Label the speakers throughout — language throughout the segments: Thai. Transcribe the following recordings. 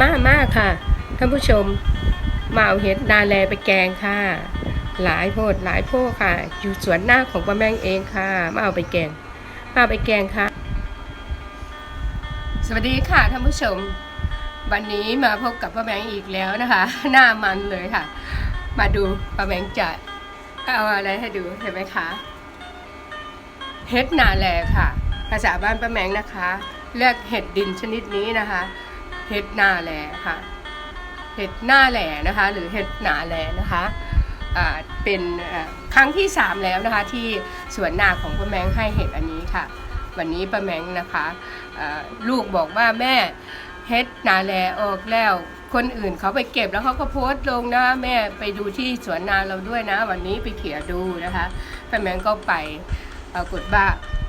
Speaker 1: มามากค่ะ ท่านผู้ชมมาเอาเห็ดนาแลไปแกงค่ะ หลายโพดหลายโพค่ะ อยู่สวนหน้าของป้าแมงเองค่ะ มาเอาไปแกงมาเอาไปแกงค่ะ สวัสดีค่ะท่านผู้ชม วันนี้มาพบกับป้าแมงอีกแล้วนะคะ หน้ามันเลยค่ะ มาดูป้าแมงจะเอาอะไรให้ดูเห็นไหมคะเห็ดนาแลค่ะ ภาษาบ้านป้าแมงนะคะเรียกเห็ดดินชนิดนี้นะคะ เห็ดหนาแหลค่ะ เห็ดหน้าแหล่นะคะ หรือเห็ดหนาแหล่นะคะเป็นครั้งที่ 3 แล้วนะคะ ที่สวนนาของป้าแมงให้เห็ดอันนี้ค่ะ วันนี้ป้าแมงนะคะลูกบอกว่าแม่เห็ดนาแลออกแล้ว คนอื่นเขาไปเก็บแล้วเขาก็โพสต์ลงนะแม่ไปดูที่สวนนาเราด้วยนะ วันนี้ไปเขี่ยดูนะคะป้าแมงก็ไป ปรากฏว่า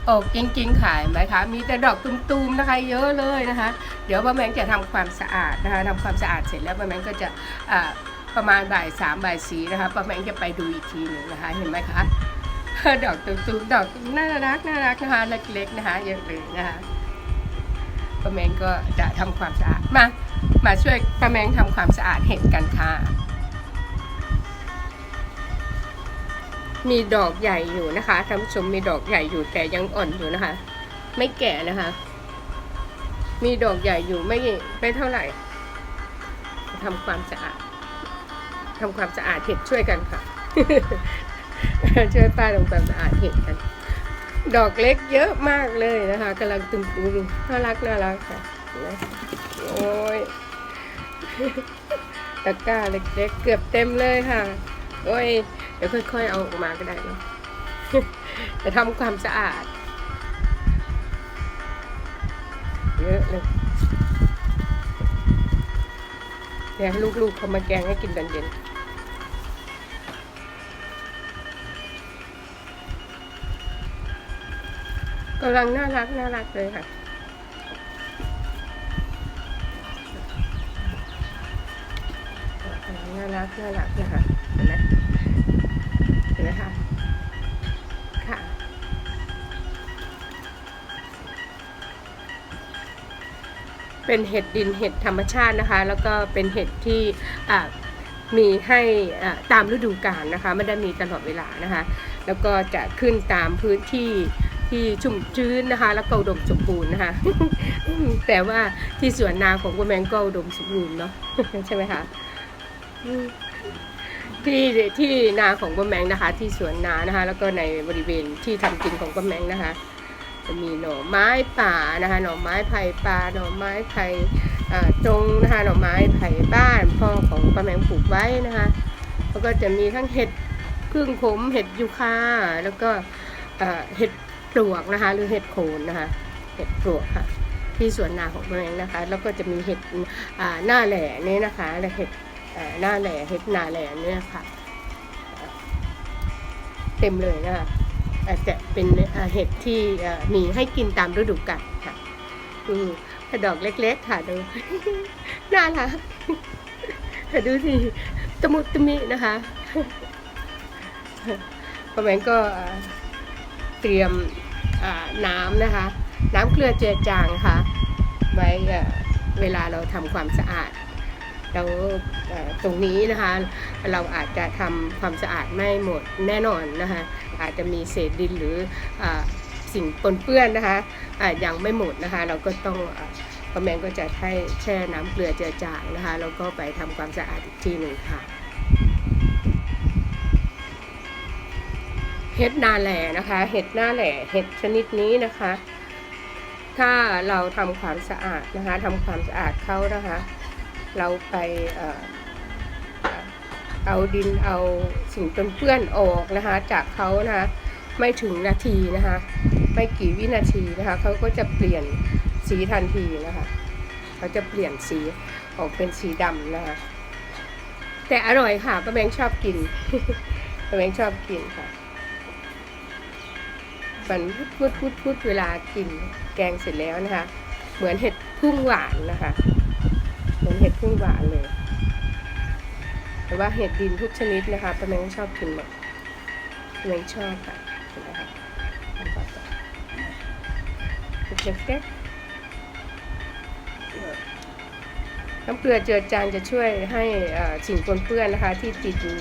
Speaker 1: ออกจริง ๆ ขายไหมคะ มีแต่ดอกตุมๆนะคะ เยอะเลยนะคะ เดี๋ยวป้าแมงจะทำความสะอาดนะคะทำความสะอาดเสร็จแล้วป้าแมงก็จะประมาณบ่ายสามบ่ายสี่นะคะป้าแมงจะไปดูอีกทีหนึ่งนะคะ เห็นไหมคะ ดอกตุมๆดอกน่ารักน่ารักนะคะเล็กๆนะคะเยอะเลยนะคะป้าแมงก็จะทำความสะอาดมามาช่วยป้าแมงทำความสะอาดเห็ดกันค่ะ มีดอกใหญ่อยู่นะคะท่านผู้ชมมีดอกใหญ่อยู่แต่ยังอ่อนอยู่นะคะ ไม่แก่นะคะ มีดอกใหญ่อยู่ไม่ไม่เท่าไหร่ทำความสะอาดทำความสะอาดเห็ดช่วยกันค่ะ ช่วยป้าทำความสะอาดเห็ดกัน ดอกเล็กเยอะมากเลยนะคะกำลังตุ่มๆน่ารักน่ารักค่ะโอ้ยตะกร้าเล็กๆเกือบเต็มเลยค่ะ โอ้ยเดี๋ยวค่อย ๆ เอาออกมาก็ได้เนอะจะทำความสะอาดเยอะเลยเดี๋ยวให้ลูกๆเขามาแกงให้กินตอนเย็นกำลังน่ารักน่ารักเลยค่ะกำลังน่ารักน่ารักนะคะเห็นไหมเห็นไหมคะค่ะ เป็นเห็ดดินเห็ดธรรมชาตินะคะ แล้วก็เป็นเห็ดที่มีให้ตามฤดูกาลนะคะไม่ได้มีตลอดเวลานะคะ แล้วก็จะขึ้นตามพื้นที่ที่ชุ่มชื้นนะคะ แล้วก็อุดมสมบูรณ์นะคะ แต่ว่าที่สวนนาของกุแมงก็อุดมสมบูรณ์เนาะใช่ไหมคะ ที่ที่นาของกุแมงนะคะ ที่สวนนานะคะ แล้วก็ในบริเวณที่ทำกินของกุแมงนะคะ จะมีหน่อไม้ป่านะคะ หน่อไม้ไผ่ป่าหน่อไม้ไผ่อ่าตรงนะคะหน่อไม้ไผ่บ้านพ่อของป้าแมงปลูกไว้นะคะแล้วก็จะมีทั้งเห็ดพึ่งขมเห็ดยูคาแล้วก็เห็ดปลวกนะคะ หรือเห็ดโคนนะคะ เห็ดปลวกค่ะ ที่สวนนาของป้าแมงนะคะ แล้วก็จะมีเห็ดหน้าแหล่นี่นะคะและเห็ด หน้าแหล่เห็ดนาแหล่เนี่ยค่ะ เต็มเลยนะคะอาจจะเป็นเห็ดที่มีให้กินตามฤดูกาลค่ะดูดอกเล็กๆค่ะดูน่ารักดูสิตะมุตมินะคะป้าแมงก็เอ่อเตรียมน้ำนะคะ น้ำเกลือเจือจางค่ะ ไว้เวลาเราทำความสะอาด แล้วเอ่อตรงนี้นะคะเราอาจจะทำความสะอาดไม่หมดแน่นอนนะคะอาจจะมีเศษดินหรืออสิ่งปนเปื้อนนะคะะยังไม่หมดนะคะเราก็ต้องอ่าป้าแมงก็จะให้แช่น้ำเกลือเจือจางนะคะแล้วก็ไปทำความสะอาดอีกทีหนึ่งค่ะเห็ดนาแหล่นะคะ เห็ดหน้าแหล่เห็ดชนิดนี้นะคะ ถ้าเราทำความสะอาดนะคะทำความสะอาดเขานะคะ เราไปเอาดินเอาสิ่งปนเปื้อนออกนะคะจากเขานะคะไม่ถึงนาทีนะคะไม่กี่วินาทีนะคะเขาก็จะเปลี่ยนสีทันทีนะคะเขาจะเปลี่ยนสีออกเป็นสีดำนะคะแต่อร่อยค่ะป้าแบงชอบกินป้าแบงชอบกินค่ะมันพุดพุดพุดพุดเวลากินแกงเสร็จแล้วนะคะ เหมือนเห็ดพึ่งหวานนะคะ พึ่งหวานเลย แต่ว่าเห็ดดินทุกชนิดนะคะป้าแมงชอบกินหมดป้าแมงชอบค่ะเห็นไหมคะทำต่อไปเล็กๆน้ำเกลือเจือจางจะช่วยให้สิ่งปนเปื้อนนะคะ ที่ติดอยู่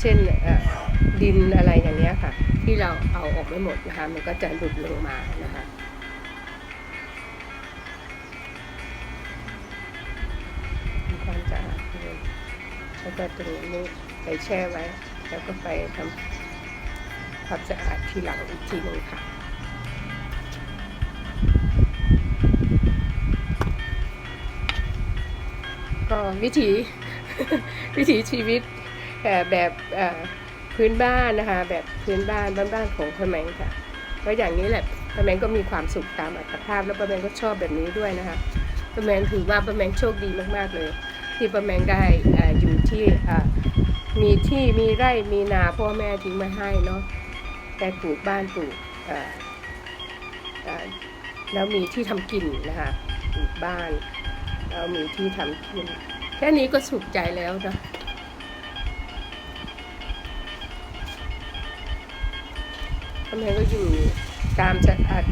Speaker 1: เช่นดินอะไรอย่างนี้ค่ะ ที่เราเอาออกไม่หมดนะคะ มันก็จะหลุดลงมานะคะ แล้วก็ตรงนี้ไปแช่ไว้ แล้วก็ไปทำความสะอาดทีหลังอีกทีหนึงค่ะก็วิถีวิถีชีวิตแบบพื้นบ้านนะคะ แบบพื้นบ้านบ้านๆของพแมงค่ะก็อย่างนี้แหละพะแมงก็มีความสุขตามอัตภาพ แล้วพะแมงก็ชอบแบบนี้ด้วยนะคะพะแมงถือว่าพะแมงโชคดีมากๆเลย ที่พะแมงได้อยู่ที่มีที่มีไร่มีนาพ่อแม่ทิ้งมาให้เนาะได้ปลูกบ้านปลูกแล้วมีที่ทำกินนะคะปลูกบ้านเรามีที่ทำกิน แค่นี้ก็สุขใจแล้วนะป้าแมงก็อยู่ตาม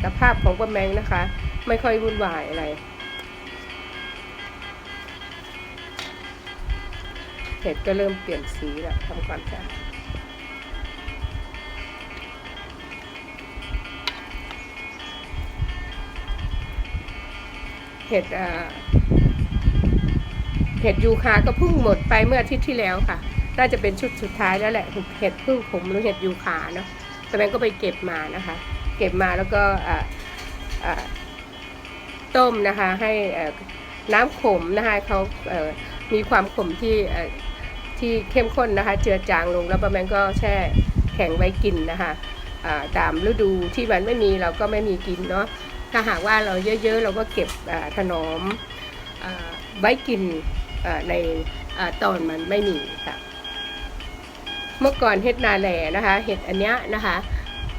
Speaker 1: สภาพของป้าแมงนะคะ ไม่ค่อยวุ่นวายอะไร เห็ดก็เริ่มเปลี่ยนสีแล้วทำความสะอาดเห็ดอ่าเห็ดยูคาก็เพิ่งหมดไปเมื่ออาทิตย์ที่แล้วค่ะ น่าจะเป็นชุดสุดท้ายแล้วแหละ เห็ดพึ่งผมหรือเห็ดยูคาเนาะแต่แมงก็ไปเก็บมานะคะ เก็บมาแล้วก็อ่าอ่าต้มนะคะ ให้น้ำขมนะคะเขาเอ่อมีความขมที่อ่อ ที่เข้มข้นนะคะ เจือจางลงแล้วประมาณก็แช่แข็งไว้กินนะคะตามฤดูที่มันไม่มีเราก็ไม่มีกินเนาะถ้าหากว่าเราเยอะๆ เราก็เก็บถนอมอไว้กินในอตอนมันไม่มีค่ะเมื่อก่อนเห็ดนาแหล่นะคะ เห็ดอันเนี้ยนะคะ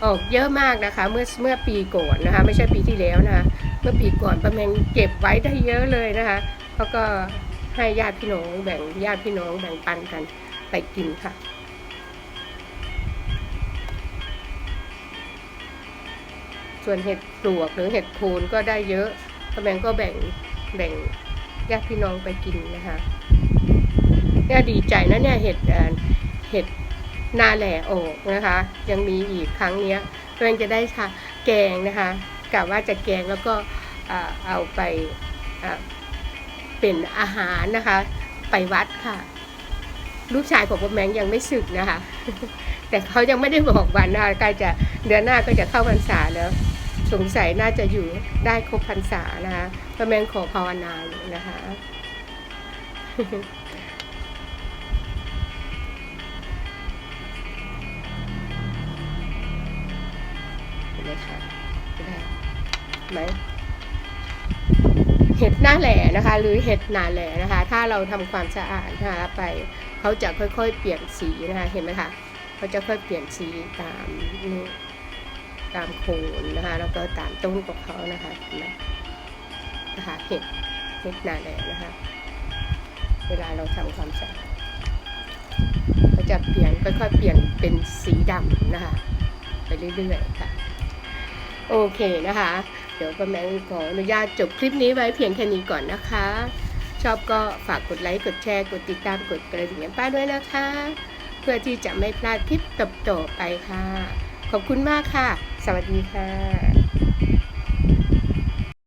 Speaker 1: ออกเยอะมากนะคะ เมื่อเมื่อปีก่อนนะคะ ไม่ใช่ปีที่แล้วนะคะ เมื่อปีก่อนประแมงเก็บไว้ได้เยอะเลยนะคะเขาก็ ให้ญาติพี่น้องแบ่งญาติพี่น้องแบ่งปันกันไปกินค่ะ ส่วนเห็ดปลวกหรือเห็ดโคนก็ได้เยอะประแมงก็แบ่งแบ่งญาติพี่น้องไปกินนะคะเนี่ยดีใจนะเนี่ยเห็ดเห็ดนาแหล่ออกนะคะ ยังมีอีกครั้งเนี้ยเพื่อนจะได้ค่ะแกงนะคะกะว่าจะแกงแล้วก็เอาไปอ เป็นอาหารนะคะ ไปวัดค่ะ ลูกชายของพ่อแมงยังไม่สึกนะคะ แต่เขายังไม่ได้บอกวันนะใกล้จะเดือนหน้าก็จะเข้าพรรษาแล้วสงสัยน่าจะอยู่ได้ครบพรรษานะคะพระแมงขอภาวนาอยู่นะคะไหมคะได้ไหม เห็ดหน้าแหล่นะคะ หรือเห็ดหนาแหล่นะคะ ถ้าเราทำความสะอาดนะคะไปเขาจะค่อยๆเปลี่ยนสีนะคะเห็นไหมคะเขาจะค่อยเปลี่ยนสีตามนี่ตามโคนนะคะแล้วก็ตามต้นของเขานะคะเห็นไหมนะคะเห็ดเห็ดนาแหละนะคะ เวลาเราทำความสะอาดก็จะเปลี่ยนค่อยๆเปลี่ยนเป็นสีดำนะคะ ไปเรื่อยๆค่ะ โอเคนะคะ เดี๋ยวป้าแมงขออนุญาตจบคลิปนี้ไว้เพียงแค่นี้ก่อนนะคะ ชอบก็ฝากกดไลค์กดแชร์กดติดตามกดกระดิ่งป้าด้วยนะคะ เพื่อที่จะไม่พลาดคลิปต่อๆไปค่ะ ขอบคุณมากค่ะ สวัสดีค่ะ